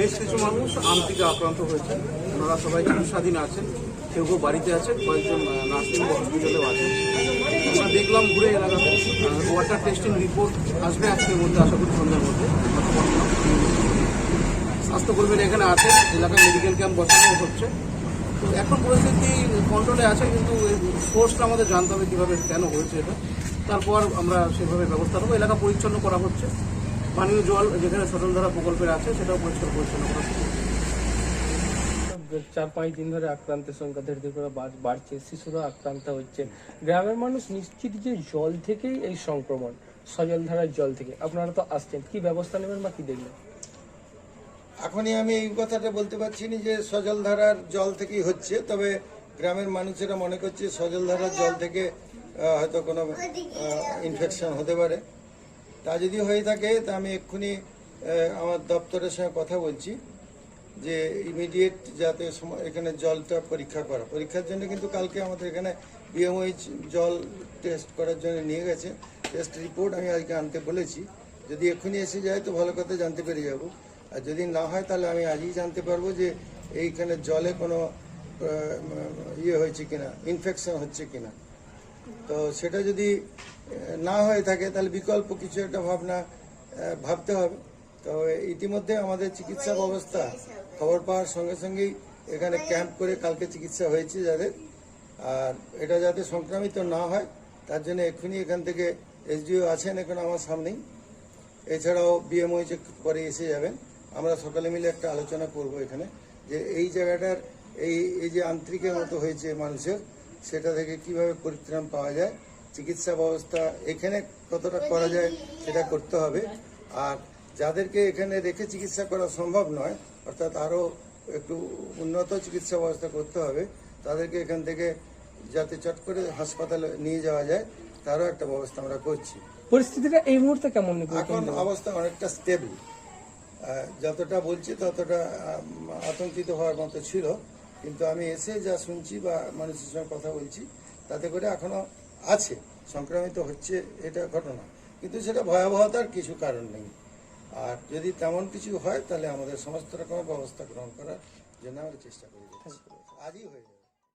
বেশ কিছু মানুষ আমটিকে আক্রান্ত হয়েছে। ওনারা সবাই চিকিৎসাধীন আছেন, কেউ কেউ বাড়িতে আছেন, কয়েকজন নার্সিং হসপিটালেও আছেন। আমরা দেখলাম ঘুরে এলাকাতে ওয়াটার টেস্টিং রিপোর্ট আসবে আজকের মধ্যে, আশা করি সন্ধ্যার মধ্যে। স্বাস্থ্যকর্মীরা এখানে আছেন এলাকায় মেডিকেল ক্যাম্প বসানো হচ্ছে। তো এখন পরিস্থিতি কন্ট্রোলে আছে, কিন্তু সোর্সটা আমাদের জানতে হবে কীভাবে, কেন হয়েছে এটা। তারপর আমরা সেভাবে ব্যবস্থা নেব। এলাকা পরিচ্ছন্ন করা হচ্ছে। পানীয় জল যেখানে সজলধারা প্রকল্পের আছে সেটাও পরিষ্কার পরিচ্ছন্ন করা চার পাঁচ দিন ধরে আক্রান্তের সংখ্যা ধীরে ধীরে করে বাড়- বাড়ছে শিশুরা আক্রান্ত হচ্ছে। গ্রামের মানুষ নিশ্চিত যে জল থেকেই এই সংক্রমণ সজলধারার জল থেকে। আপনারা তো আসছেন কি ব্যবস্থা নেবেন বা কি দেখবেন? এখনই আমি এই কথাটা বলতে পারছি না যে সজলধারার জল থেকেই হচ্ছে তবে গ্রামের মানুষেরা মনে করছে সজলধারার জল থেকে হয়তো কোনো ইনফেকশন হতে পারে। তা যদি হয়ে থাকে, তা আমি এক্ষুনি আমার দপ্তরের সঙ্গে কথা বলছি যে ইমিডিয়েট যাতে এখানে জলটা পরীক্ষা করা। পরীক্ষার জন্য কিন্তু কালকে আমাদের এখানে বিএমওইচ জল টেস্ট করার জন্য নিয়ে গেছে। টেস্ট রিপোর্ট আমি আজকে আনতে বলেছি। যদি এক্ষুনি এসে যায়, তো ভালো কথা, জানতে পেরে যাব। আর যদি না হয়, তাহলে আমি আজই জানতে পারব যে এইখানে জলে কোনো ইয়ে হয়েছে কিনা ইনফেকশন হচ্ছে কিনা। তো সেটা যদি না হয়ে থাকে, তাহলে বিকল্প কিছু একটা ভাবনা ভাবতে হবে। তো ইতিমধ্যে আমাদের চিকিৎসা ব্যবস্থা খবর পাওয়ার সঙ্গে সঙ্গেই এখানে ক্যাম্প করে কালকে চিকিৎসা হয়েছে যাদের। আর এটা যাতে সংক্রামিত না হয়, তার জন্য এক্ষুনি এখান থেকে এসডিও আছেন এখন আমার সামনেই। এছাড়াও বিএমওই যে পরে এসে যাবেন। আমরা সকালে মিলে একটা আলোচনা করব এখানে যে এই জায়গাটার, এই এই যে আন্তরিকের মতো হয়েছে মানুষের সেটা থেকে কীভাবে পরিত্রাণ পাওয়া যায় চিকিৎসা ব্যবস্থা এখানে কতটা করা যায় সেটা করতে হবে। আর যাদেরকে এখানে রেখে চিকিৎসা করা সম্ভব নয় অর্থাৎ আরও একটু উন্নত চিকিৎসা ব্যবস্থা করতে হবে তাদেরকে এখান থেকে যাতে চট করে হাসপাতালে নিয়ে যাওয়া যায় তারও একটা ব্যবস্থা আমরা করছি। পরিস্থিতিটা এই মুহূর্তে কেমন এখন অবস্থা অনেকটা স্টেবল যতটা বলছি ততটা আতঙ্কিত হওয়ার মতো ছিল। কিন্তু আমি এসে যা শুনছি বা মানুষের সঙ্গে কথা বলছি তাতে করে এখনও আছে সংক্রামিত হচ্ছে এটা ঘটনা। কিন্তু সেটা ভয়াবহতার কিছু কারণ নেই। আর যদি তেমন কিছু হয় তাহলে আমাদের সমস্ত রকম ব্যবস্থা গ্রহণ করার জন্য আমরা চেষ্টা করি। আজই হয়ে যাবে।